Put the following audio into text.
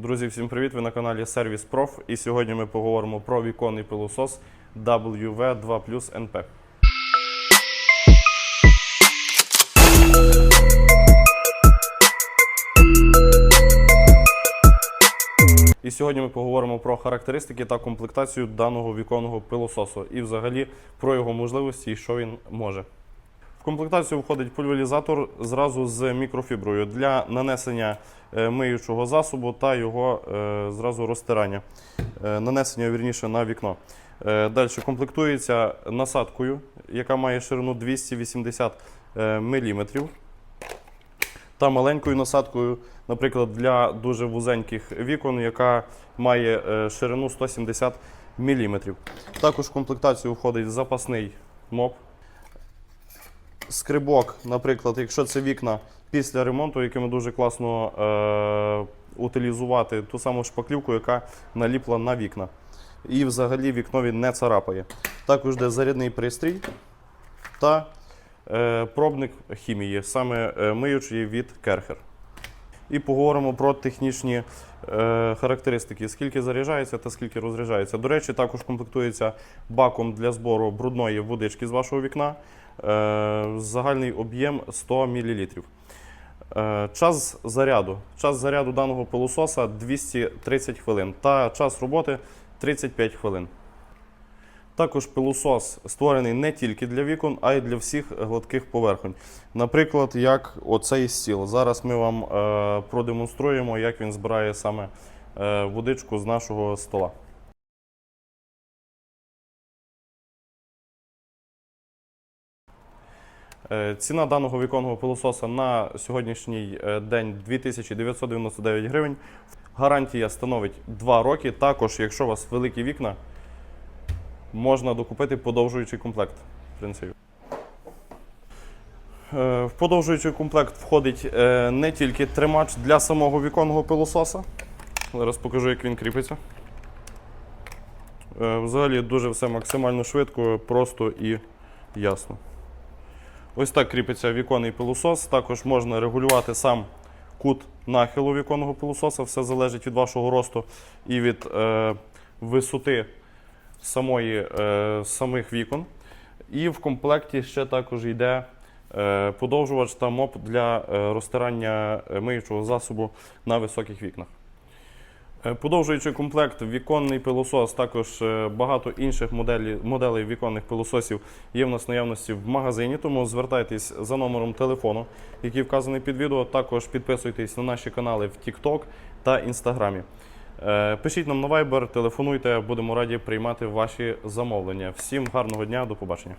Друзі, всім привіт! Ви на каналі Сервіс Проф. І сьогодні ми поговоримо про віконний пилосос WV2 NP. І сьогодні ми поговоримо про характеристики та комплектацію даного віконного пилососу і взагалі про його можливості і що він може. В комплектацію входить пульверізатор зразу з мікрофіброю для нанесення е, миючого засобу та його е, зразу розтирання. Е, Нанесення вірніше на вікно. Далі комплектується насадкою, яка має ширину 280 мм. Та маленькою насадкою, наприклад, для дуже вузеньких вікон, яка має ширину 170 мм. Також в комплектацію входить запасний моп скрибок, наприклад, якщо це вікна після ремонту, якими дуже класно е, утилізувати ту саму шпаклівку, яка наліпла на вікна. І взагалі вікнові не царапає. Також де зарядний пристрій та е, пробник хімії, саме е, миючий від Керхер. І поговоримо про технічні е, характеристики, скільки заряджається та скільки розряджається. До речі, також комплектується баком для збору брудної водички з вашого вікна. Е, загальний об'єм 100 мл. Е, час заряду. Час заряду даного пилососа 230 хвилин та час роботи 35 хвилин. Також пилосос створений не тільки для вікон, а й для всіх гладких поверхонь. Наприклад, як оцей стіл. Зараз ми вам е, продемонструємо, як він збирає саме е, водичку з нашого стола. Е, Ціна даного віконного пилососа на сьогоднішній е, день 2999 гривень. Гарантія становить 2 роки. Також, якщо у вас великі вікна, можна докупити подовжуючий комплект. В принципі. Е, В подовжуючий комплект входить е, не тільки тримач для самого віконного пилососа. Зараз покажу, як він кріпиться. Е, Взагалі дуже все максимально швидко, просто і ясно. Ось так кріпиться віконний пилосос. Також можна регулювати сам кут нахилу віконного пилососа. Все залежить від вашого росту і від е, висоти самої, е, самих вікон. І в комплекті ще також йде е, подовжувач та моп для е, розтирання е, миючого засобу на високих вікнах. Е, Подовжуючи комплект, віконний пилосос, також е, багато інших моделей, моделей віконних пилососів є в нас наявності в магазині, тому звертайтесь за номером телефону, який вказаний під відео. Також підписуйтесь на наші канали в TikTok та Інстаграмі. Е, Пишіть нам на Viber, телефонуйте, будемо раді приймати ваші замовлення. Всім гарного дня, до побачення.